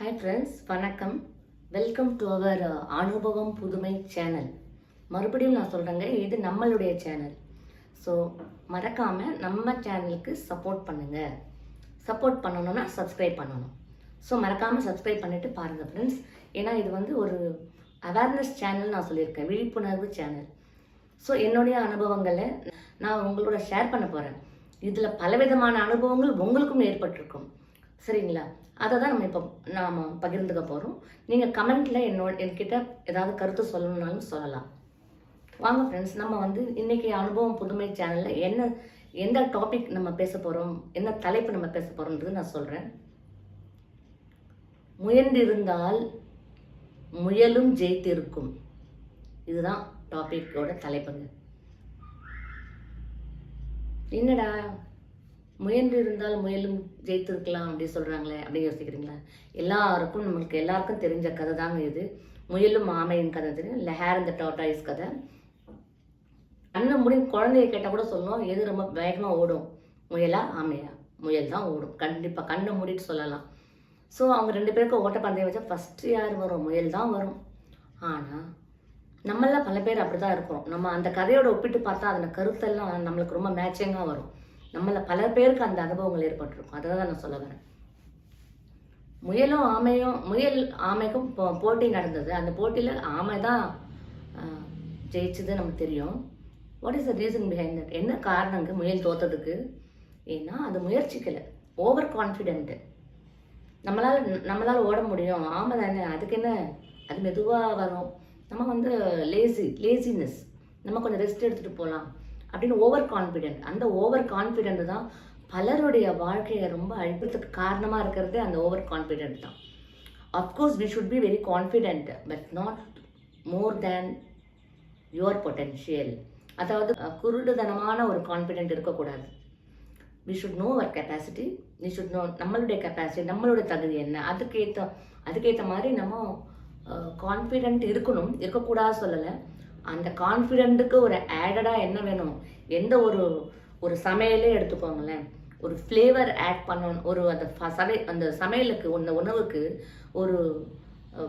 Hi friends வணக்கம். Welcome to our அனுபவம் புதுமை சேனல் மறுபடியும் நான் சொல்கிறேங்க இது நம்மளுடைய சேனல் ஸோ மறக்காமல் நம்ம சேனலுக்கு சப்போர்ட் பண்ணுங்கள் சப்போர்ட் பண்ணணும்னா சப்ஸ்கிரைப் பண்ணணும். ஸோ மறக்காமல் சப்ஸ்கிரைப் பண்ணிவிட்டு பாருங்கள் ஃப்ரெண்ட்ஸ் ஏன்னா இது வந்து ஒரு அவேர்னஸ் சேனல் நான் சொல்லியிருக்கேன் விழிப்புணர்வு சேனல் ஸோ என்னுடைய அனுபவங்களை நான் உங்களோட ஷேர் பண்ண போகிறேன் இதில் பலவிதமான அனுபவங்கள் உங்களுக்கும் ஏற்பட்டிருக்கும். சரிங்களா? அதை தான் நம்ம இப்போ நாம் பகிர்ந்துக்க போகிறோம் நீங்கள் கமெண்ட்டில் என்னோட என்கிட்ட ஏதாவது கருத்து சொல்லணும்னாலும் சொல்லலாம். வாங்க ஃப்ரெண்ட்ஸ் நம்ம வந்து இன்றைக்கி அனுபவம் புதுமை சேனலில் என்ன எந்த டாபிக் நம்ம பேச போகிறோம் என்ன தலைப்பு நம்ம பேச போகிறோன்றது நான் சொல்கிறேன் முயன்றிருந்தால் முயலும் ஜெயித்திருக்கும். இதுதான் டாபிக்கோட தலைப்புங்க. என்னடா? முயன்று இருந்தால் முயலும் ஜெயித்திருக்கலாம் அப்படின்னு சொல்கிறாங்களே அப்படி யோசிக்கிறீங்களா? எல்லாருக்கும் நம்மளுக்கு எல்லாருக்கும் தெரிஞ்ச கதை தாங்க இது. முயலும் ஆமையின் கதை தெரியும்? இல்லை ஹேர் இந்த டாட்டாய்ஸ் கதை. அண்ணன் முடியும் குழந்தைய கேட்டால் கூட சொல்லணும் எது ரொம்ப வேகமாக ஓடும் முயலா ஆமையா? முயல் தான் ஓடும். கண்டிப்பாக கண்ணை மூடிட்டு சொல்லலாம். ஸோ அவங்க ரெண்டு பேருக்கும் ஓட்டப்பந்தயம் வச்சா ஃபஸ்ட்டு யார் வரும்? முயல் தான் வரும். ஆனால் நம்மளாம் பல பேர் அப்படி தான் இருக்கிறோம் நம்ம அந்த கதையோட ஒப்பிட்டு பார்த்தா அதில் கருத்தெல்லாம் நம்மளுக்கு ரொம்ப மேட்சிங்காக வரும். நம்மள பல பேருக்கு அந்த அனுபவங்கள் ஏற்பட்டிருக்கும். அதை தான் நான் சொல்ல வரேன். முயலும் ஆமையும் முயல் ஆமைக்கும் போ- போட்டி நடந்தது. அந்த போட்டியில் ஆமை தான் ஜெயிச்சது நமக்கு தெரியும். What is the reason behind that என்ன காரணங்க முயல் தோத்ததுக்கு? ஏன்னா அது முயற்சிக்கலை. ஓவர் கான்ஃபிடென்ட்டு நம்மளால் நம்மளால் ஓட முடியும். ஆமை தானே. அதுக்கு என்ன? அது மெதுவாக வரும். நம்ம வந்து லேசி லேசினஸ் நம்ம கொஞ்சம் ரெஸ்ட் எடுத்துகிட்டு போகலாம் அப்படின்னு ஓவர் கான்ஃபிடென்ட் அந்த ஓவர் கான்ஃபிடென்ட் தான் பலருடைய வாழ்க்கையை ரொம்ப அழிப்பதுக்கு காரணமாக இருக்கிறதே அந்த ஓவர் கான்ஃபிடென்ட் தான் of course we should be very confident but not more than your potential அதாவது குருடுதனமான ஒரு கான்ஃபிடென்ட் இருக்கக்கூடாது. We should know our capacity we should know நம்மளுடைய கெப்பாசிட்டி நம்மளுடைய தகுதி என்ன? அதுக்கேற்ற அதுக்கேற்ற மாதிரி நம்ம கான்ஃபிடென்ட் இருக்கணும். இருக்கக்கூடாது சொல்லலை. அந்த கான்ஃபிடென்ட்டுக்கு ஒரு ஆடடாக என்ன வேணும்? எந்த ஒரு ஒரு சமையலே எடுத்துக்கோங்களேன். ஒரு ஃப்ளேவர் ஆட் பண்ணணும். ஒரு அந்த சமை அந்த சமையலுக்கு அந்த உணவுக்கு ஒரு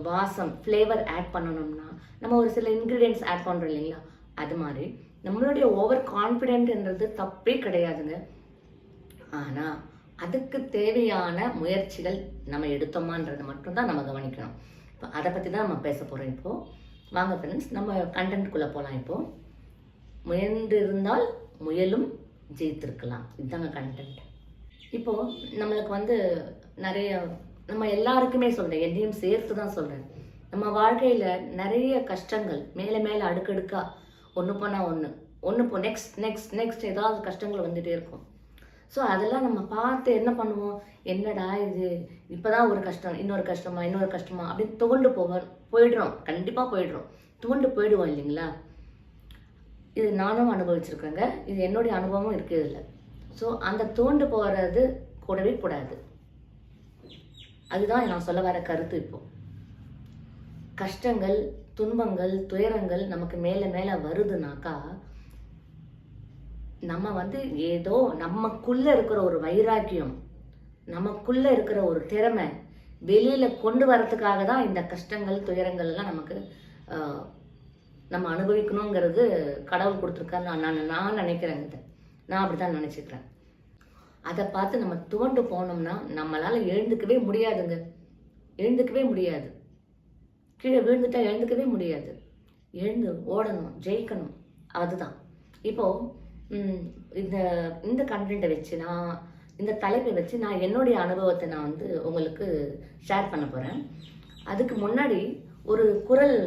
வாசம் ஃப்ளேவர் ஆட் பண்ணணும்னா நம்ம ஒரு சில இன்க்ரீடியன்ஸ் ஆட் பண்ணுறோம் இல்லைங்களா? அது மாதிரி. நம்மளுடைய ஓவர் கான்ஃபிடென்ட்ன்றது தப்பே கிடையாதுங்க. ஆனால் அதுக்கு தேவையான முயற்சிகள் நம்ம எடுத்தோமான்றதை மட்டும்தான் நம்ம கவனிக்கணும். இப்போ அதை பற்றி தான் நம்ம பேச போகிறோம் இப்போது வாங்க ஃப்ரெண்ட்ஸ் நம்ம கண்டென்ட்குள்ளே போகலாம் இப்போது முயன்றிருந்தால் முயலும் ஜெயித்திருக்கலாம். இதுதாங்க கண்டென்ட் இப்போது நம்மளுக்கு வந்து நிறைய நம்ம எல்லாருக்குமே சொல்கிறேன் என்னையும் சேர்த்து தான் சொல்கிறேன் நம்ம வாழ்க்கையில் நிறைய கஷ்டங்கள் மேலே மேலே அடுக்கடுக்காக ஒன்று போனால் ஒன்று ஒன்று போ நெக்ஸ்ட் நெக்ஸ்ட் நெக்ஸ்ட் ஏதாவது கஷ்டங்கள் வந்துகிட்டே இருக்கும். ஸோ அதெல்லாம் நம்ம பார்த்து என்ன பண்ணுவோம்? என்னடா இது? இப்போதான் ஒரு கஷ்டம் இன்னொரு கஷ்டமா இன்னொரு கஷ்டமா அப்படின்னு துவண்டு போக போயிடுறோம். கண்டிப்பாக போயிடுறோம். துவண்டு போயிடுவோம் இல்லைங்களா? இது நானும் அனுபவிச்சிருக்கேங்க. இது என்னுடைய அனுபவமும் இருக்குது இல்லை ஸோ அந்த துவண்டு போகிறது கூடவே கூடாது. அதுதான் நான் சொல்ல வர கருத்து இப்போ. கஷ்டங்கள் துன்பங்கள் துயரங்கள் நமக்கு மேலே மேலே வருதுனாக்கா நம்ம வந்து ஏதோ நமக்குள்ளே இருக்கிற ஒரு வைராக்கியம் நமக்குள்ளே இருக்கிற ஒரு திறமை வெளியில் கொண்டு வரத்துக்காக தான் இந்த கஷ்டங்கள் துயரங்கள்லாம் நமக்கு நம்ம அனுபவிக்கணுங்கிறது கடவுள் கொடுத்துருக்காரு. நான் நான் நான் நினைக்கிறேங்க இதை. நான் அப்படிதான் நினச்சிக்கிறேன். அதை பார்த்து நம்ம துவண்டு போனோம்னா நம்மளால் எழுந்துக்கவே முடியாதுங்க. எழுந்துக்கவே முடியாது. கீழே விழுந்துட்டா எழுந்துக்கவே முடியாது. எழுந்து ஓடணும் ஜெயிக்கணும். அதுதான். இப்போது இந்த இந்த கண்டென்ட்டை வச்சு நான் இந்த தலைப்பை வச்சு நான் என்னுடைய அனுபவத்தை நான் வந்து உங்களுக்கு ஷேர் பண்ண போகிறேன் அதுக்கு முன்னாடி ஒரு குறள்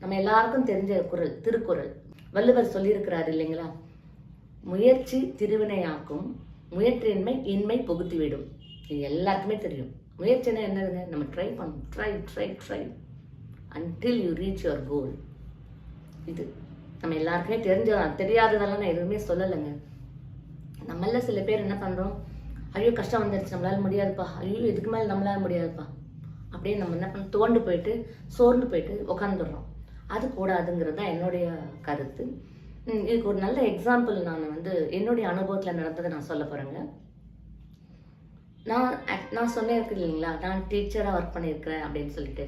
நம்ம எல்லாருக்கும் தெரிஞ்ச குறள் திருக்குறள். வள்ளுவர் சொல்லியிருக்கிறார் இல்லைங்களா? முயற்சி திருவினையாக்கும் முயற்றின்மை இன்மை புகுத்திவிடும். இது எல்லாருக்குமே தெரியும். முயற்சினா என்னதுங்க? நம்ம ட்ரை பண்ணணும் try try try until you reach your goal இது நம்ம எல்லாருக்குமே தெரிஞ்ச தெரியாததெல்லாம் நான் எதுவுமே சொல்லலைங்க. நம்மள சில பேர் என்ன பண்ணுறோம் ஐயோ கஷ்டம் வந்துடுச்சு நம்மளால முடியாதுப்பா. ஐயோ இதுக்கு மேலே நம்மளால முடியாதுப்பா. அப்படியே நம்ம என்ன பண்ண துவண்டு போயிட்டு சோர்ந்து போயிட்டு உட்காந்துடுறோம் அது கூடாதுங்கிறது தான் என்னுடைய கருத்து. இதுக்கு ஒரு நல்ல எக்ஸாம்பிள் நான் வந்து என்னுடைய அனுபவத்தில் நடந்ததை நான் சொல்ல போகிறேங்க நான் நான் சொன்னேன் இல்லைங்களா? நான் டீச்சராக ஒர்க் பண்ணியிருக்கிறேன் அப்படின்னு சொல்லிட்டு.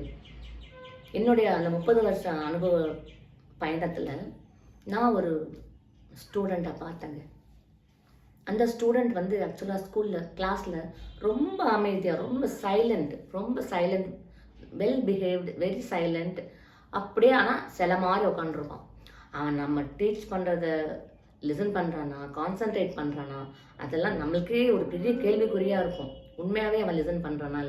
என்னுடைய அந்த முப்பது வருஷம் அனுபவ பயணத்தில் நான் ஒரு ஸ்டூடெண்ட்டை பார்த்தேங்க. அந்த ஸ்டூடெண்ட் வந்து ஆக்சுவலாக ஸ்கூலில் கிளாஸில் ரொம்ப அமைதியாக ரொம்ப சைலண்ட் ரொம்ப silent well behaved very silent அப்படியே ஆனால் சில மாதிரி உட்காந்துருப்பான் அவன் நம்ம டீச் பண்ணுறத லிசன் பண்ணுறானா கான்சென்ட்ரேட் பண்ணுறானா அதெல்லாம் நம்மளுக்கே ஒரு பெரிய கேள்விக்குறியாக இருக்கும். உண்மையாகவே அவன் லிசன் பண்ணுறானா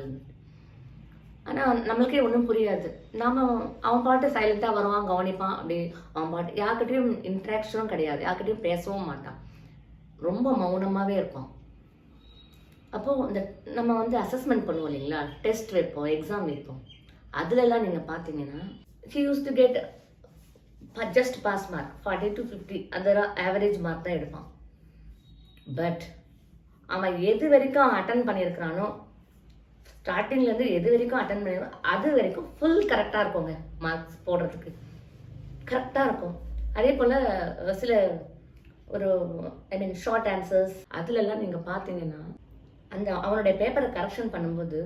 ஆனால் நம்மளுக்கே ஒன்றும் புரியாது. நாம் அவன் பாட்டு சைலண்ட்டாக வருவான் கவனிப்பான் அப்படி அவன் பாட்டு யார்கிட்டையும் இன்ட்ராக்ஷனும் கிடையாது. யார்கிட்டையும் பேசவும் மாட்டான். ரொம்ப மௌனமாகவே இருப்பான். அப்போது இந்த நம்ம வந்து அசஸ்மெண்ட் பண்ணுவோம் இல்லைங்களா? டெஸ்ட் வைப்போம் எக்ஸாம் வைப்போம். அதுலலாம் நீங்கள் பார்த்தீங்கன்னா he use to get just pass mark forty to fifty அந்த ஆவரேஜ் மார்க் தான் எடுப்பான். பட் அவன் எது வரைக்கும் அவன் அட்டன் பண்ணியிருக்கிறானோ ஸ்டார்டிங்லேருந்து எது வரைக்கும் அட்டன் பண்ணியிருக்கோ அது வரைக்கும் ஃபுல் கரெக்டாக இருக்குங்க மார்க்ஸ் போடுறதுக்கு. கரெக்டாக இருக்கும். அதே போல் சில ஒரு ஐ மீன் ஷார்ட் ஆன்சர்ஸ் அதுலலாம் நீங்கள் பார்த்தீங்கன்னா அந்த அவனுடைய பேப்பரை கரெக்ஷன் பண்ணும்போது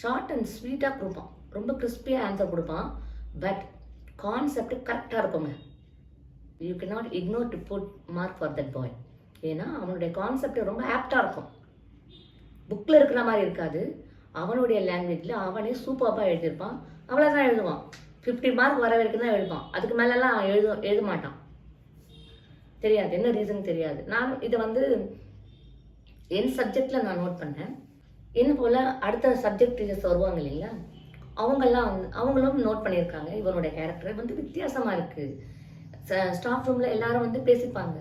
ஷார்ட் அண்ட் ஸ்வீட்டாக கொடுப்பான். ரொம்ப கிறிஸ்பியாக ஆன்சர் கொடுப்பான். பட் கான்செப்ட் கரெக்டாக இருக்குங்க. You can not ignore to put mark for that boy ஏன்னா அவனுடைய கான்செப்ட் ரொம்ப ஆப்டாக இருக்கும். புக்கில் இருக்கிற மாதிரி இருக்காது. அவனுடைய லாங்குவேஜில் அவனே சூப்பராக எழுதியிருப்பான். அவ்வளோதான் எழுதுவான். ஃபிஃப்டி மார்க் வர வரைக்கும் தான் எழுதுவான் அதுக்கு மேலெல்லாம் எழுத எழுத மாட்டான். தெரியாது. என்ன ரீசன் தெரியாது. நான் இதை வந்து என் சப்ஜெக்டில் நான் நோட் பண்ணேன். என்ன போல் அடுத்த சப்ஜெக்ட் டீச்சர்ஸ் வருவாங்க இல்லைங்களா? அவங்கெல்லாம் வந்து அவங்களும் நோட் பண்ணியிருக்காங்க. இவனுடைய கேரக்டர் வந்து வித்தியாசமாக இருக்குது ஸ்டாஃப் ரூமில் எல்லாரும் வந்து பேசிப்பாங்க.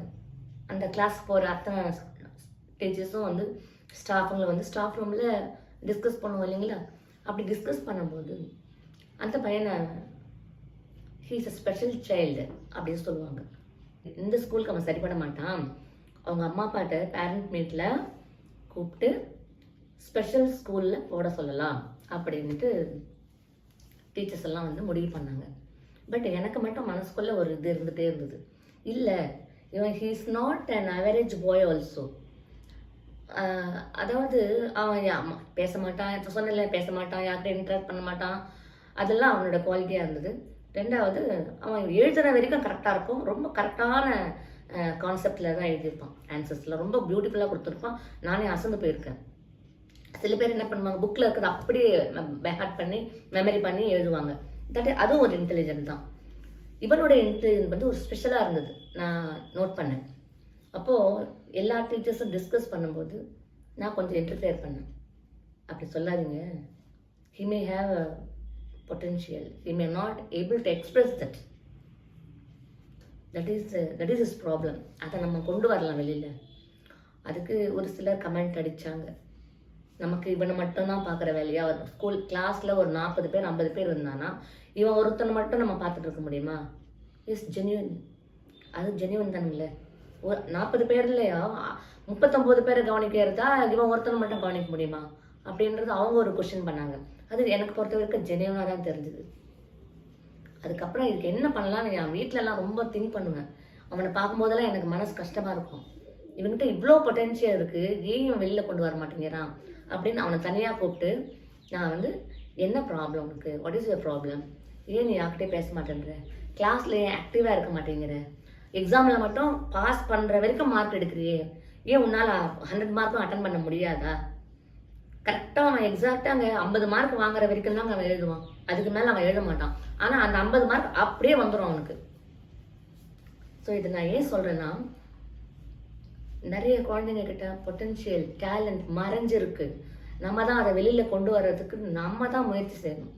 அந்த கிளாஸ் போகிற அத்தனை டீச்சர்ஸும் வந்து ஸ்டாஃபுங்களை வந்து ஸ்டாஃப் ரூமில் டிஸ்கஸ் பண்ணுவோம் இல்லைங்களா? அப்படி டிஸ்கஸ் பண்ணும்போது அந்த பையனை ஹீஸ் அ ஸ்பெஷல் சைல்டு அப்படின்னு சொல்லுவாங்க. இந்த ஸ்கூலுக்கு அவன் சரிப்பட மாட்டான். அவங்க அம்மா அப்பாட்ட பேரண்ட் மீட்டில் கூப்பிட்டு ஸ்பெஷல் ஸ்கூலில் போட சொல்லலாம் அப்படின்ட்டு டீச்சர்ஸ் எல்லாம் வந்து முடிவு பண்ணாங்க. பட் எனக்கு மட்டும் மனசுக்குள்ளே ஒரு இது இருந்துகிட்டே இருந்தது. இல்லை இவன் he's not an average boy also அதாவது அவன் ஆமாம் பேச மாட்டான் இப்ப சொன்னல பேச மாட்டான் யார்கிட்ட இன்ட்ராக்ட் பண்ண மாட்டான் அதெல்லாம் அவனோட குவாலிட்டியாக இருந்தது. ரெண்டாவது அவன் எழுதுன வரைக்கும் கரெக்டாக இருக்கும். ரொம்ப கரெக்டான கான்செப்டில் தான் எழுதியிருப்பான். ஆன்சர்ஸில் ரொம்ப பியூட்டிஃபுல்லாக கொடுத்துருப்பான். நானே அசந்து போயிருக்கேன். சில பேர் என்ன பண்ணுவாங்க புக்கில் இருக்கிறத அப்படியே பேஹாட் பண்ணி மெமரி பண்ணி எழுதுவாங்க. தட் அதுவும் ஒரு இன்டெலிஜென்ட் தான். இவனோட இன்டெலிஜென்ட் வந்து ஒரு ஸ்பெஷலாக இருந்தது. நான் நோட் பண்ணேன். அப்போது எல்லா டீச்சர்ஸும் டிஸ்கஸ் பண்ணும்போது நான் கொஞ்சம் இன்டர்ஃபியர் பண்ணேன். அப்படி சொல்லாதீங்க. He may have a potential he may not able to express that that is that is is problem அதை நம்ம கொண்டு வரலாம் வெளியில். அதுக்கு ஒரு சிலர் கமெண்ட் அடித்தாங்க நமக்கு இவனை மட்டும்தான் பார்க்குற வேலையா? ஒரு ஸ்கூல் கிளாஸில் ஒரு நாற்பது பேர் ஐம்பது பேர் இருந்தானா? இவன் ஒருத்தனை மட்டும் நம்ம பார்த்துட்டு இருக்க முடியுமா? இஸ் ஜென்யூன் அது ஜென்யூன் தானுங்களே. நாற்பது பேர்லையா முப்பத்தொம்போது பேரை கவனிக்கிறதா இவன் ஒருத்தனை மட்டும் கவனிக்க முடியுமா? அப்படின்றது அவங்க ஒரு கொஷின் பண்ணாங்க. அது எனக்கு பொறுத்த வரைக்கும் ஜென்யூனாக தான் தெரிஞ்சுது. அதுக்கப்புறம் இதுக்கு என்ன பண்ணலாம்னு என் வீட்டிலலாம் ரொம்ப திங்க் பண்ணுவேன். அவனை பார்க்கும்போதெல்லாம் எனக்கு மனசு கஷ்டமாக இருக்கும். இவன்கிட்ட இவ்வளோ பொட்டென்ஷியல் இருக்குது ஏன் இவன் வெளியில் கொண்டு வர மாட்டேங்கிறான்? அப்படின்னு அவனை தனியாக கூப்பிட்டு நான் வந்து என்ன ப்ராப்ளம் உனக்கு? வாட் இஸ் யுவர் ப்ராப்ளம் ஏன் நீ யார்கிட்டே பேச மாட்டேன்ற? கிளாஸில் ஏன் ஆக்டிவாக இருக்க மாட்டேங்கிற? எக்ஸாமில் மட்டும் பாஸ் பண்ணுற வரைக்கும் மார்க் எடுக்கிறியே. ஏன் உன்னால் ஹண்ட்ரட் மார்க்கும் அட்டன் பண்ண முடியாதா? கரெக்டாக அவன் எக்ஸாக்டாக அங்கே ஐம்பது மார்க் வாங்குற வரைக்கும் தான் அவன் எழுதுவான். அதுக்கு மேலே அவன் எழுத மாட்டான். ஆனால் அந்த ஐம்பது மார்க் அப்படியே வந்துடும் அவனுக்கு. ஸோ இது நான் ஏன் சொல்கிறேன்னா நிறைய குழந்தைங்க கிட்ட பொட்டென்ஷியல் டேலண்ட் மறைஞ்சிருக்கு. நம்ம தான் அதை வெளியில் கொண்டு வர்றதுக்கு நம்ம தான் முயற்சி செய்யணும்.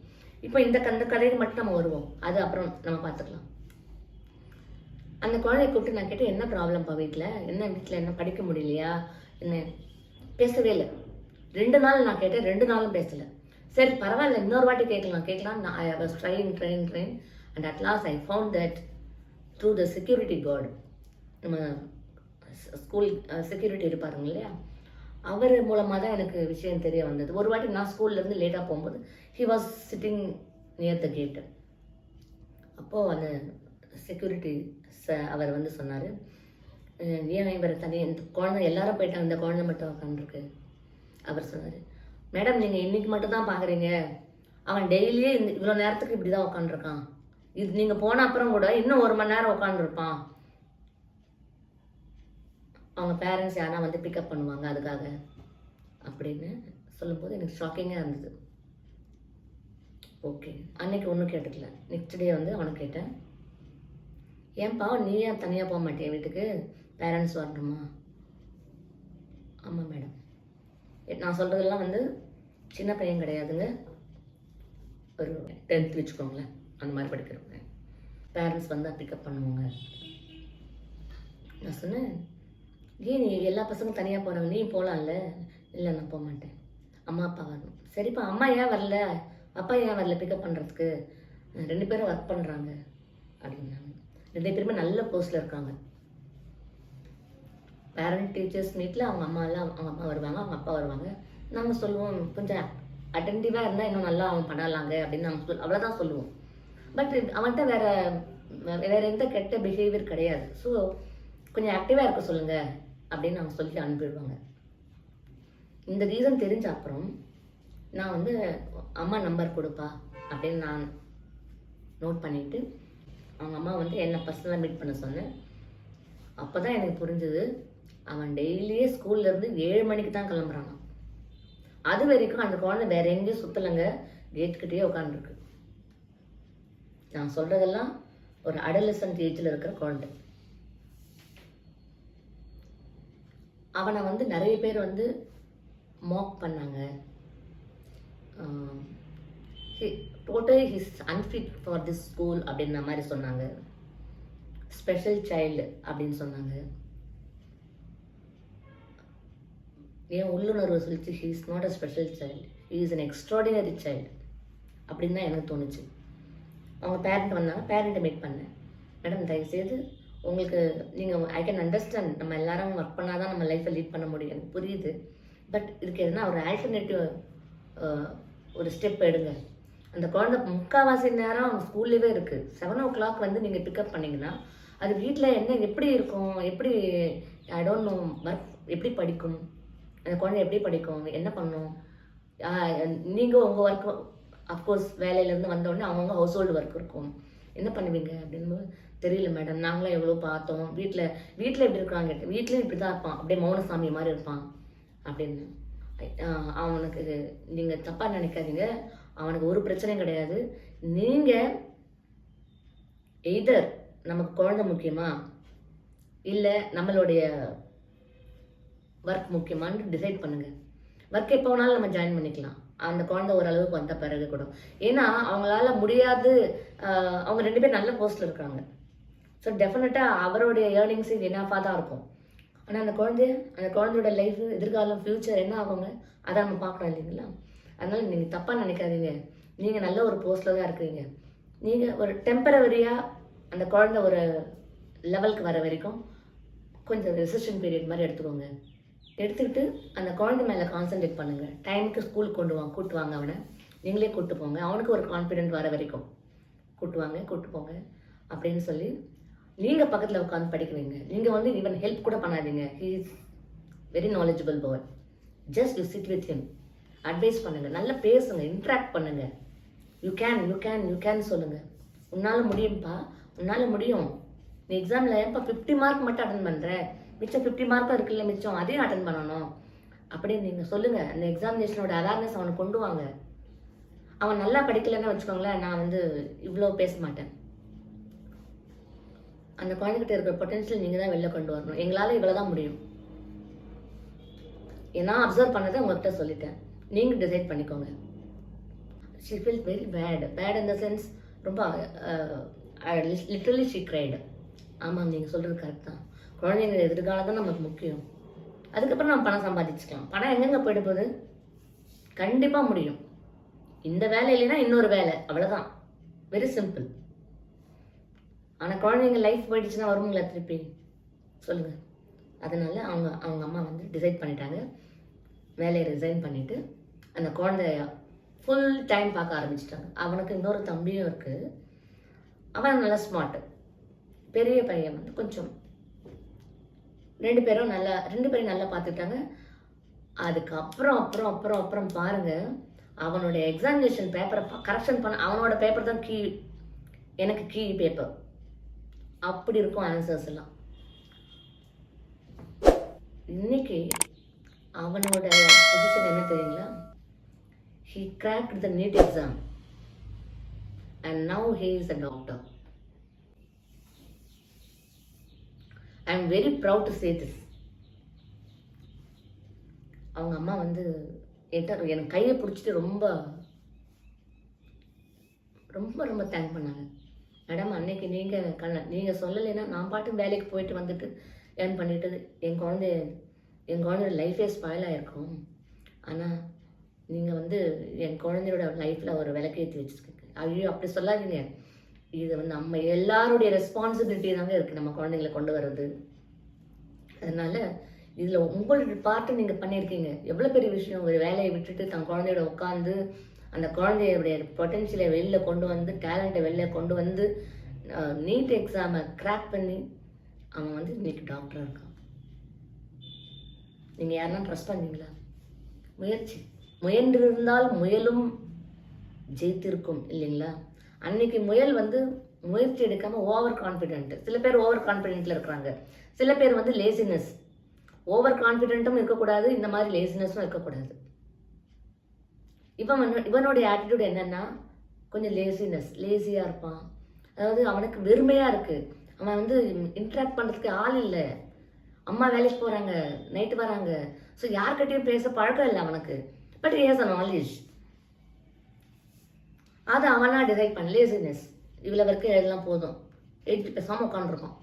இப்போ இந்த அந்த கதைக்கு மட்டும் நம்ம வருவோம். அது அப்புறம் நம்ம பார்த்துக்கலாம். அந்த குழந்தைய கூப்பிட்டு நான் கேட்டேன் என்ன ப்ராப்ளம்ப்பா வீட்டில் என்ன வீட்டில் என்ன படிக்க முடியலையா? என்ன? பேசவே இல்லை. ரெண்டு நாள் நான் கேட்டேன் ரெண்டு நாளும் பேசலை. சரி பரவாயில்ல இன்னொரு வாட்டி கேட்கலாம் கேட்கலாம். நான் I was trying trying trying and at last I found that through the security card நம்ம ஸ்கூல் செக்யூரிட்டி uh, இருப்பாருங்க இல்லையா? அவர் மூலமாக தான் எனக்கு விஷயம் தெரிய வந்தது. ஒரு வாட்டி நான் ஸ்கூல்லேருந்து லேட்டாக போகும்போது he was sitting near the gate அப்போது அந்த செக்யூரிட்டி ச அவர் வந்து சொன்னார். ஏன் இவரை தனி இந்த குழந்தை எல்லாரும் போயிட்டாங்க இந்த குழந்தை மட்டும் உட்காந்துருக்கு அவர் சொன்னார். மேடம் நீங்கள் இன்றைக்கி மட்டும் தான் பார்க்குறீங்க அவன் டெய்லியே இந்த இவ்வளோ நேரத்துக்கு இப்படி தான் உட்காந்துருக்கான் இது நீங்கள் போன அப்புறம் கூட இன்னும் ஒரு மணி நேரம் உட்காந்துருப்பான் அவங்க பேரண்ட்ஸ் யாரா வந்து பிக்கப் பண்ணுவாங்க அதுக்காக. அப்படின்னு சொல்லும்போது எனக்கு ஷாக்கிங்காக இருந்தது. ஓகே அன்னைக்கு ஒன்றும் கேட்டுக்கல. நெக்ஸ்ட் டே வந்து அவனை கேட்டேன். ஏன்பா நீ ஏன் தனியாக போக மாட்டியா வீட்டுக்கு? பேரண்ட்ஸ் வரணுமா ஆமாம் மேடம் நான் சொல்கிறதெல்லாம் வந்து சின்ன பையன் கிடையாதுங்க. ஒரு டென்த் வச்சுக்கோங்களேன். அந்த மாதிரி படிக்கிறவங்க. பேரண்ட்ஸ் வந்தால் பிக்கப் பண்ணுவாங்க. நான் சொன்னேன் ஏன் நீ எல்லா பசங்களும் தனியாக போகிறாங்க நீ போகலாம்ல இல்லை நான் போக மாட்டேன். அம்மா அப்பா வரணும். சரிப்பா அம்மா ஏன் வரல? அப்பா ஏன் வரல பிக்கப் பண்ணுறதுக்கு ரெண்டு பேரும் ஒர்க் பண்ணுறாங்க அப்படின்னா ரெண்டு பேருமே நல்ல போஸ்டில் இருக்காங்க. பேரண்ட் டீச்சர்ஸ் மீட்டில் அவங்க அம்மா எல்லாம் அவங்க அம்மா வருவாங்க அவங்க அப்பா வருவாங்க. நம்ம சொல்லுவோம் கொஞ்சம் அட்டென்டிவாக இருந்தால் இன்னும் நல்லா அவன் பண்ணலாங்க அப்படின்னு நம்ம சொல் அவ்வளோதான் சொல்லுவோம். பட் அவன்கிட்ட வேற வேற எந்த கெட்ட பிஹேவியர் கிடையாது. ஸோ கொஞ்சம் ஆக்டிவாக இருக்க சொல்லுங்க அப்படின்னு அவங்க சொல்லி அனுப்பிடுவாங்க. இந்த ரீசன் தெரிஞ்ச அப்புறம் நான் வந்து அம்மா நம்பர் கொடுப்பா அப்படின்னு நான் நோட் பண்ணிவிட்டு அவங்க அம்மா வந்து என்னை பர்சனலாக மீட் பண்ண சொன்னேன். அப்போ தான் எனக்கு புரிஞ்சுது அவன் டெய்லியே ஸ்கூல்லேருந்து ஏழு மணிக்கு தான் கிளம்புறான் அது வரைக்கும் அந்த குழந்தை வேற எங்கேயும் சுற்றலைங்க கேட்கிட்டே உட்காந்துருக்கு நான் சொல்கிறதெல்லாம் ஒரு அடலசன்ட் ஏஜில் இருக்கிற குழந்தை. அவனை வந்து நிறைய பேர் வந்து மாக் பண்ணாங்க. Totally his unfit for this school அப்படின்ற மாதிரி சொன்னாங்க. ஸ்பெஷல் சைல்டு அப்படின்னு சொன்னாங்க. ஏன் உள்ளுணர்வு சொல்லிச்சு? He is not a special child he is an extraordinary child அப்படின்னு தான் எனக்கு தோணுச்சு. அவங்க பேரண்ட் வந்தாங்க. பேரண்ட்டை மீட் பண்ணேன். மேடம் தயவுசெய்து உங்களுக்கு நீங்கள் ஐ கேன் அண்டர்ஸ்டாண்ட் நம்ம எல்லாரும் ஒர்க் பண்ணால் தான் நம்ம லைஃப்பை லீட் பண்ண முடியும். எனக்கு புரியுது. பட் இதுக்கு எதுனா ஒரு ஆல்டர்னேட்டிவ் ஒரு ஸ்டெப் எடுங்க. அந்த குழந்தை முக்கால்வாசி நேரம் அவங்க ஸ்கூல்லேயே இருக்குது செவன் ஓ கிளாக் வந்து நீங்கள் பிக்கப் பண்ணீங்கன்னா அது வீட்டில் என்ன எப்படி இருக்கும் எப்படி ஐ டோன்ட் நோ ஒர்க் எப்படி படிக்கும் அந்த குழந்தை எப்படி படிக்கும் என்ன பண்ணும்? நீங்கள் உங்கள் ஒர்க் அஃப்கோர்ஸ் வேலையிலேருந்து வந்தோடனே அவங்கவுங்க ஹவுஸ் ஹோல்டு ஒர்க் இருக்கும். என்ன பண்ணுவீங்க? அப்படின்னு தெரியல மேடம் நாங்களும் எவ்வளோ பார்த்தோம். வீட்டில் வீட்டில் எப்படி இருக்காங்க? வீட்லேயும் இப்படி தான் இருப்பான். அப்படியே மௌனசாமி மாதிரி இருப்பான். அப்படின்னு. அவனுக்கு நீங்கள் தப்பாக நினைக்காதீங்க. அவனுக்கு ஒரு பிரச்சனையும் கிடையாது. நீங்கள் எய்தர் நமக்கு குழந்தை முக்கியமா? இல்லை நம்மளுடைய ஒர்க் முக்கியமான்னு டிசைட் பண்ணுங்கள் ஒர்க் எப்போ வேணாலும் நம்ம ஜாயின் பண்ணிக்கலாம். அந்த குழந்தை ஓரளவுக்கு வந்த பிறகு கூட. ஏன்னா அவங்களால முடியாது அவங்க ரெண்டு பேரும் நல்ல போஸ்ட்டில் இருக்காங்க. ஸோ டெஃபினட்டாக அவருடைய ஏர்னிங்ஸ் என்னாஃபாக தான் இருக்கும். ஆனால் அந்த குழந்தைய அந்த குழந்தையோட லைஃப் எதிர்காலம் ஃப்யூச்சர் என்ன ஆகுங்க? அதை நம்ம பார்க்கணும் இல்லைங்களா? அதனால நீங்கள் தப்பாக நினைக்காதீங்க. நீங்கள் நல்ல ஒரு போஸ்டில் தான் இருக்கிறீங்க. நீங்கள் ஒரு டெம்பரவரியாக அந்த குழந்தை ஒரு லெவலுக்கு வர வரைக்கும் கொஞ்சம் ரெசிஸ்டன் பீரியட் மாதிரி எடுத்துக்கோங்க. எடுத்துக்கிட்டு அந்த குழந்தை மேலே கான்சென்ட்ரேட் பண்ணுங்கள் டைமுக்கு ஸ்கூலுக்கு கொண்டு வாங்க கூட்டு வாங்க அவனை. நீங்களே கூட்டு போங்க. அவனுக்கு ஒரு கான்ஃபிடென்ட் வர வரைக்கும். கூட்டு வாங்க கூட்டு போங்க அப்படின்னு சொல்லி நீங்கள் பக்கத்தில் உட்காந்து படிக்க வைங்க. நீங்கள் வந்து ஈவன் ஹெல்ப் கூட பண்ணாதீங்க. He is very knowledgeable boy. Just you sit with him advice பண்ணுங்க. நல்லா பேசுங்க இன்ட்ராக்ட் பண்ணுங்க. You can you can you can சொல்லுங்க. உன்னால முடியும்ப்பா உன்னால முடியும். நீ எக்ஸாமில் ஏன்ப்பா ஃபிஃப்டி மார்க் மட்டும் அட்டன் பண்ணுற மிச்சம் ஃபிஃப்டி மார்க்கும் இருக்குல்ல மிச்சம் அதையும் அட்டன் பண்ணணும். அப்படின்னு நீங்கள் சொல்லுங்கள் அந்த எக்ஸாமினேஷனோட அவேர்னஸ் அவனை கொண்டு வாங்க. அவன் நல்லா படிக்கலைன்னு வச்சுக்கோங்களேன் நான் வந்து இவ்வளோ பேச மாட்டேன். அந்த குழந்தைகிட்ட இருக்கிற பொட்டன்ஷியல் நீங்கள் தான் வெளில கொண்டு வரணும். எங்களால் இவ்வளோ தான் முடியும். நான் அப்சர்வ் பண்ணதை உங்கள்கிட்ட சொல்லிட்டேன். நீங்கள் டிசைட் பண்ணிக்கோங்க. She feel very bad bad in the sense ரொம்ப லிட்ரலி ஷி கிரைடு ஆமாம் நீங்கள் சொல்கிறது கரெக்ட் தான். குழந்தைங்க எதிர்காலம் தான் நமக்கு முக்கியம். அதுக்கப்புறம் நம்ம பணம் சம்பாதிச்சுக்கலாம். பணம் எங்கெங்க போயிட போகுது? கண்டிப்பாக முடியும். இந்த வேலை இல்லைன்னா இன்னொரு வேலை. அவ்வளோதான் வெரி சிம்பிள் ஆனால் குழந்தைங்க லைஃப் போயிடுச்சுன்னா வருங்களா திருப்பி? சொல்லுங்கள் அதனால அவங்க அவங்க அம்மா வந்து டிசைட் பண்ணிட்டாங்க. வேலையை ரிசைன் பண்ணிவிட்டு அந்த குழந்தைய ஃபுல் டைம் பார்க்க ஆரம்பிச்சிட்டாங்க. அவனுக்கு இன்னொரு தம்பியும் இருக்குது அவன் நல்லா ஸ்மார்ட்டு பெரிய பையன் வந்து கொஞ்சம் ரெண்டு பேரும் நல்லா ரெண்டு பேரும் நல்லா பார்த்துட்டாங்க அதுக்கப்புறம் அப்புறம் அப்புறம் அப்புறம் பாருங்கள் அவனுடைய எக்ஸாமினேஷன் பேப்பரை கரெக்ஷன் பண்ண அவனோட பேப்பர் தான் கீ எனக்கு கீ பேப்பர் அப்படி இருக்கும் ஆன்சர்ஸ் எல்லாம். இன்னைக்கு அவனோட பொசிஷன் என்ன தெரியுங்களா? He cracked the NEET exam and now he is a doctor I am very proud to say this அவங்க அம்மா வந்து என்கிட்ட எனக்கு கையை பிடிச்சிட்டு ரொம்ப ரொம்ப ரொம்ப தேங்க் பண்ணாங்க. மேடம் அன்னைக்கு நீங்கள் கண்ண நீங்கள் சொல்லலைன்னா நான் பாட்டு வேலைக்கு போயிட்டு வந்துட்டு ஏர்ன் பண்ணிட்டு என் குழந்தை என் குழந்தையோட லைஃபே ஸ்பாயில் ஆகிருக்கும் ஆனால் நீங்கள் வந்து என் குழந்தையோட லைஃப்பில் ஒரு விளக்கேற்றி வச்சுருக்கீங்க. ஐயோ அப்படி சொல்லாதீங்க. இது வந்து நம்ம எல்லாருடைய ரெஸ்பான்சிபிலிட்டி தாங்க இருக்குது நம்ம குழந்தைங்களை கொண்டு வர்றது. அதனால் இதில் உங்களுடைய பார்ட்டு நீங்கள் பண்ணியிருக்கீங்க. எவ்வளோ பெரிய விஷயம் ஒரு வேலையை விட்டுட்டு தன் குழந்தையோட உட்காந்து அந்த குழந்தையுடைய பொட்டென்ஷியலை வெளில கொண்டு வந்து டேலண்ட்டை வெளில கொண்டு வந்து நீட் எக்ஸாமை கிராக் பண்ணி அவன் வந்து இன்னைக்கு டாக்டராக இருக்கான். நீங்கள் யாரெல்லாம் ட்ரஸ்ட் பண்ணீங்களா? முயற்சி. முயன்றிருந்தால் முயலும் ஜெயித்திருக்கும் இல்லைங்களா? அன்னைக்கு முயல் வந்து முயற்சி எடுக்காம ஓவர் கான்ஃபிடென்ட் சில பேர் ஓவர் கான்ஃபிடென்ட்ல இருக்கிறாங்க. சில பேர் வந்து லேசினஸ் ஓவர் கான்ஃபிடென்ட்டும் இருக்கக்கூடாது இந்த மாதிரி லேசினஸும் இருக்கக்கூடாது. இவன் இவனுடைய ஆட்டிடியூட் என்னன்னா கொஞ்சம் லேசினஸ் லேசியாக இருப்பான். அதாவது அவனுக்கு வெறுமையாக இருக்குது அவன் வந்து இன்ட்ராக்ட் பண்ணுறதுக்கு ஆள் இல்லை. அம்மா வேலைக்கு போகிறாங்க நைட்டு வராங்க. ஸோ யார்கிட்டையும் பேச பழக்கம் இல்லை அவனுக்கு. பட் ஹேஸ் அ நாலேஜ் அது அவனா டிசைட் பண்ண லேசினஸ் இவ்வளோ வரைக்கும் எழுதலாம் போதும். எழுதிட்டு பேசாமல் உட்காந்துருக்கோம்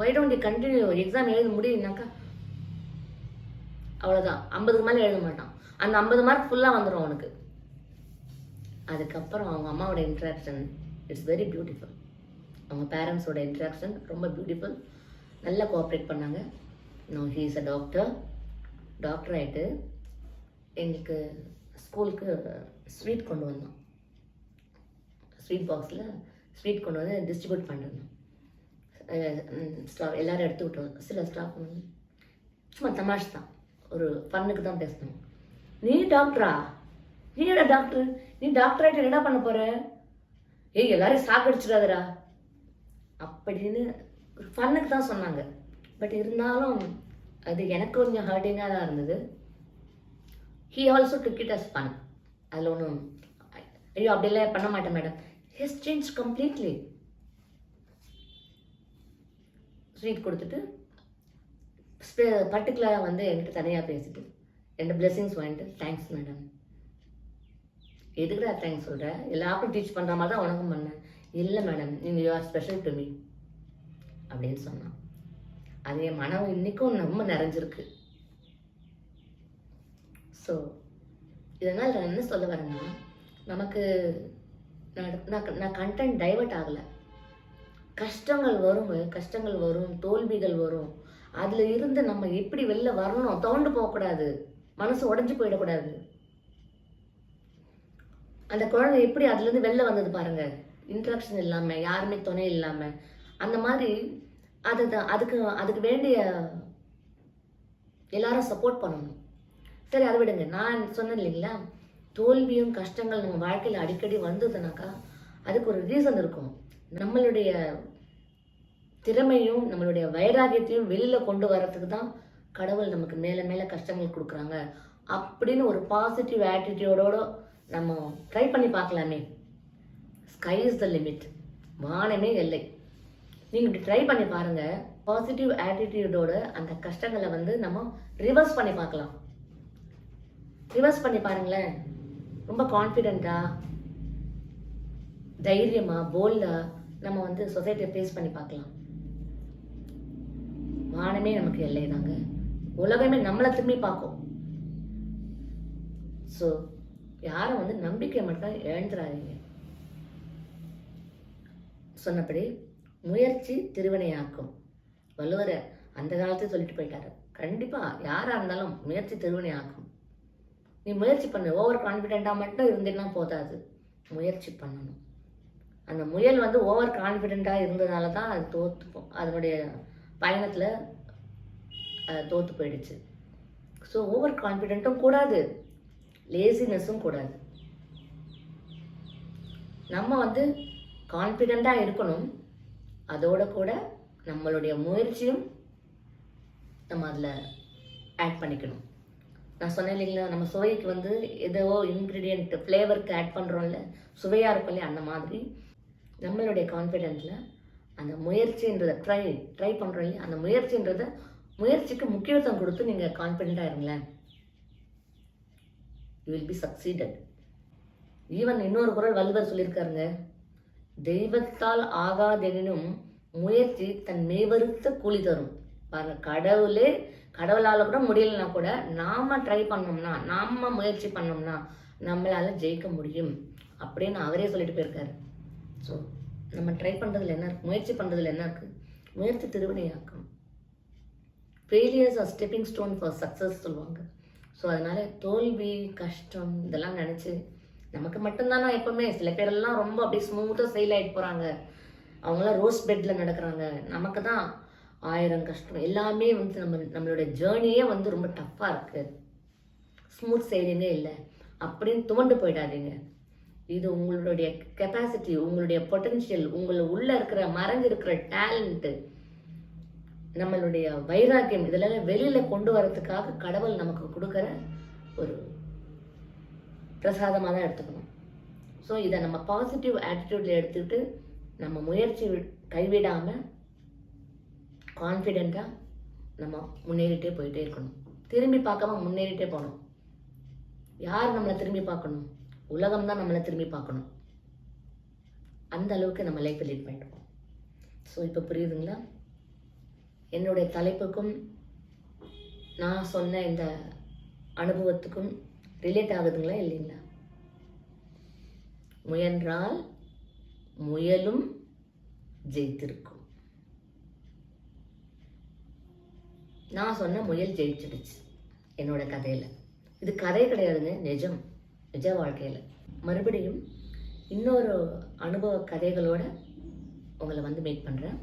why don't you continue exam எழுத முடியும்னாக்கா அவ்வளோதான் ஐம்பதுக்கு மேலே எழுத மாட்டான். அந்த ஐம்பது மார்க் ஃபுல்லாக வந்துடும் அவனுக்கு. அதுக்கப்புறம் அவங்க அம்மாவோட இன்ட்ராக்ஷன் இட்ஸ் வெரி பியூட்டிஃபுல் அவங்க பேரண்ட்ஸோட இன்ட்ராக்ஷன் ரொம்ப பியூட்டிஃபுல் நல்லா கோஆப்ரேட் பண்ணாங்க. No he is a doctor doctor ஆகிட்டு எங்களுக்கு ஸ்கூலுக்கு ஸ்வீட் கொண்டு வந்தோம். ஸ்வீட் பாக்ஸில் ஸ்வீட் கொண்டு வந்து டிஸ்ட்ரிபியூட் பண்ணிருந்தோம். ஸ்டாஃப் எல்லோரும் எடுத்து விட்டோம். சில ஸ்டாஃப் வந்து சும்மா தமாஷ் தான். ஒரு ஃபன்னுக்கு தான் பேசணும் நீ டாக்டரா நீ என்னடா டாக்டர் நீ டாக்டர் ஆகிட்டு என்னடா பண்ண போகிற ஏய் எல்லாரையும் சாக்கடிச்சிடாதடா அப்படின்னு ஒரு ஃபன்னுக்கு தான் சொன்னாங்க. பட் இருந்தாலும் அது எனக்கு கொஞ்சம் ஹர்டிங்காக தான் இருந்தது. He also took it as fun அதில் ஒன்றும் ஐயோ அப்படிலாம் பண்ண மாட்டேன் madam his change completely sweet கொடுத்துட்டு பர்டிகுலராக வந்து என்கிட்ட தனியாக பேசிட்டு ரெண்டு பிளெஸிங்ஸ் வாங்கிட்டு தேங்க்ஸ் மேடம் எதுக்குடா தேங்க்ஸ் சொல்கிற எல்லாருக்கும் டீச் பண்ணுற மாதிரி தான் உனக்கும் பண்ணேன். இல்லை மேடம் நீங்கள் you are special to me அப்படின்னு சொன்னான். அது என் மனம் இன்னைக்கும் ரொம்ப நிறைஞ்சிருக்கு. ஸோ இதனால் நான் என்ன சொல்ல வரேன்னா நமக்கு நான் நான் கண்டென்ட் டைவர்ட் ஆகலை. கஷ்டங்கள் வரும் கஷ்டங்கள் வரும் தோல்விகள் வரும். அதில் இருந்து நம்ம எப்படி வெளில வரணும்? தோண்டு போகக்கூடாது. மனசு உடஞ்சி போயிடக்கூடாது. அந்த குழந்தை எப்படி அதுலேருந்து வெளில வந்தது பாருங்கள் இன்ட்ராக்ஷன் இல்லாமல் யாருமே துணை இல்லாமல் அந்த மாதிரி அதுதான். அதுக்கு அதுக்கு வேண்டிய எல்லாரும் சப்போர்ட் பண்ணணும். சரி அதை விடுங்க. நான் சொன்னேன் இல்லைங்களா? தோல்வியும் கஷ்டங்கள் நம்ம வாழ்க்கையில் அடிக்கடி வந்ததுனாக்கா அதுக்கு ஒரு ரீசன் இருக்கும். நம்மளுடைய திறமையும் நம்மளுடைய வைராகியத்தையும் வெளியில் கொண்டு வர்றதுக்கு தான் கடவுள் நமக்கு மேலே மேலே கஷ்டங்கள் கொடுக்குறாங்க. அப்படின்னு ஒரு பாசிட்டிவ் ஆட்டிடியூடோட நம்ம ட்ரை பண்ணி பார்க்கலாமே. ஸ்கை இஸ் த லிமிட் வானமே எல்லை நீங்கள் இப்படி ட்ரை பண்ணி பாருங்கள் பாசிட்டிவ் ஆட்டிடியூடோட அந்த கஷ்டங்களை வந்து நம்ம ரிவர்ஸ் பண்ணி பார்க்கலாம். ரிவர்ஸ் பண்ணி பாருங்களேன். ரொம்ப கான்ஃபிடெண்ட்டாக தைரியமாக போல்டா நம்ம வந்து சொசைட்டியை ஃபேஸ் பண்ணி பார்க்கலாம். வானமே நமக்கு எல்லை தாங்க உலகமே நம்மளை திரும்பி பார்க்கும். ஸோ யாரும் வந்து நம்பிக்கை மட்டும் இழந்துடாதீங்க சொன்னபடி முயற்சி திருவினையாக்கும். வள்ளுவர் அந்த காலத்தையும் சொல்லிட்டு போயிட்டாரு. கண்டிப்பாக யாராக இருந்தாலும் முயற்சி திருவினையாக்கும். நீ முயற்சி பண்ணு ஓவர் கான்ஃபிடென்ட்டாக மட்டும் இருந்தீங்கன்னா போதாது. முயற்சி பண்ணணும். அந்த முயல் வந்து ஓவர் கான்ஃபிடென்ட்டாக இருந்ததால தான் அது தோற்றுப்போம் அதனுடைய பயணத்தில் தோற்று போயிடுச்சு. ஸோ ஓவர் கான்ஃபிடென்ட்டும் கூடாது லேசினஸும் கூடாது. நம்ம வந்து கான்ஃபிடெண்ட்டாக இருக்கணும். அதோட கூட நம்மளுடைய முயற்சியும் நம்ம அதில் ஆட் பண்ணிக்கணும். நான் சொன்னேன் இல்லைங்களா நம்ம சுவைக்கு வந்து ஏதோ இன்க்ரீடியண்ட் ஃப்ளேவருக்கு ஆட் பண்ணுறோம்ல சுவையாக இருக்கும் இல்லையா அந்த மாதிரி நம்மளுடைய கான்ஃபிடென்ட்டில் அந்த முயற்சின்றதை ட்ரை ட்ரை பண்ணுறோம் இல்லையா அந்த முயற்சின்றதை முயற்சிக்கு முக்கியத்துவம் கொடுத்து நீங்கள் கான்ஃபிடெண்ட்டாக இருங்களேன். You will be succeeded even இன்னொரு குரல் வல்லுவர் சொல்லியிருக்காருங்க தெய்வத்தால் ஆகாதெனினும் முயற்சி தன் மெய்வருத்த கூலி தரும். பாருங்க கடவுளே கடவுளால் கூட முடியலனா கூட நாம ட்ரை பண்ணோம்னா நாம முயற்சி பண்ணோம்னா நம்மளால ஜெயிக்க முடியும். அப்படின்னு அவரே சொல்லிட்டு போயிருக்காரு. ஸோ நம்ம ட்ரை பண்ணுறதுல என்ன இருக்கு? முயற்சி பண்ணுறதுல என்ன இருக்கு? முயற்சி திருவினையாக்கும். Failures are stepping stone for success சொல்லுவாங்க. ஸோ அதனால தோல்வி கஷ்டம் இதெல்லாம் நினச்சி நமக்கு மட்டும்தானா எப்பவுமே? சில பேரெல்லாம் ரொம்ப அப்படியே ஸ்மூத்தாக செயல் ஆகிட்டு போகிறாங்க அவங்களாம் ரோஸ் பெட்டில் நடக்கிறாங்க. நமக்கு தான் ஆயிரம் கஷ்டம். எல்லாமே வந்து நம்ம நம்மளோட ஜேர்னியே வந்து ரொம்ப டஃப்பாக இருக்குது ஸ்மூத் செயலிங்கே இல்லை. அப்படின்னு துவண்டு போயிடாதீங்க. இது உங்களுடைய கெப்பாசிட்டி உங்களுடைய பொட்டன்ஷியல் உங்களை உள்ள இருக்கிற மறைஞ்சு இருக்கிற டேலண்ட்டு நம்மளுடைய வைராக்கியம் இதெல்லாம் வெளியில கொண்டு வரதுக்காக கடவுள் நமக்கு கொடுக்குற ஒரு பிரசாதமாக தான் எடுத்துக்கணும். ஸோ இதை நம்ம பாசிட்டிவ் ஆட்டிடியூடில் எடுத்துக்கிட்டு நம்ம முயற்சி வி- கான்ஃபிடெண்ட்டாக நம்ம முன்னேறிட்டே போயிட்டே இருக்கணும். திரும்பி பார்க்காம முன்னேறிட்டே போகணும். யார் நம்மளை திரும்பி பார்க்கணும்? உலகம் தான் நம்மளை திரும்பி பார்க்கணும். அந்த அளவுக்கு நம்ம லைஃப்பை லீட் பண்ணிட்டோம். ஸோ இப்போ புரியுதுங்களா? என்னுடைய தலைப்புக்கும் நான் சொன்ன இந்த அனுபவத்துக்கும் ரிலேட் ஆகுதுங்களா இல்லைங்களா? முயன்றால் முயலும் ஜெயித்திருக்கும். நான் சொன்ன முயல் ஜெயிச்சிடுச்சு என்னோட கதையில். இது கதை கிடையாதுங்க நிஜம் நிஜ வாழ்க்கையில். மறுபடியும் இன்னொரு அனுபவ கதைகளோட உங்களை வந்து மீட் பண்ணுறேன்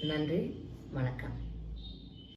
நன்றி வணக்கம்.